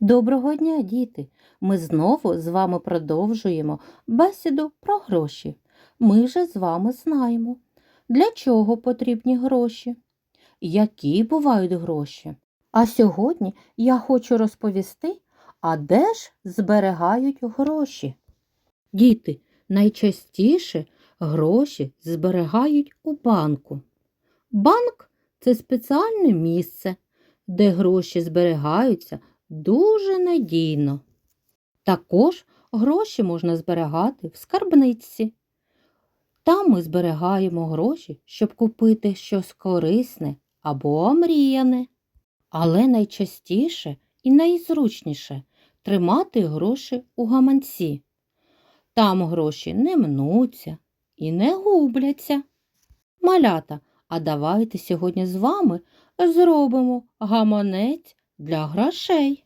Доброго дня, діти! Ми знову з вами продовжуємо бесіду про гроші. Ми вже з вами знаємо, для чого потрібні гроші, які бувають гроші. А сьогодні я хочу розповісти, а де ж зберігають гроші. Діти, найчастіше гроші зберігають у банку. Банк це спеціальне місце, де гроші зберігаються дуже надійно. Також гроші можна зберігати в скарбниці. Там ми зберігаємо гроші, щоб купити щось корисне або омріяне. Але найчастіше і найзручніше тримати гроші у гаманці. Там гроші не мнуться і не губляться. Малята, а давайте сьогодні з вами зробимо гаманець для грошей.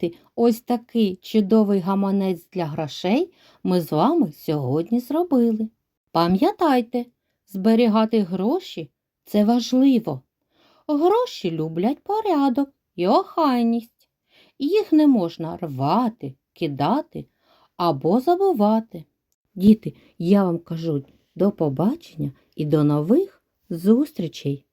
Діти, ось такий чудовий гаманець для грошей ми з вами сьогодні зробили. Пам'ятайте, зберігати гроші це важливо. Гроші люблять порядок і охайність. Їх не можна рвати, кидати або забувати. Діти, я вам кажу до побачення і до нових зустрічей!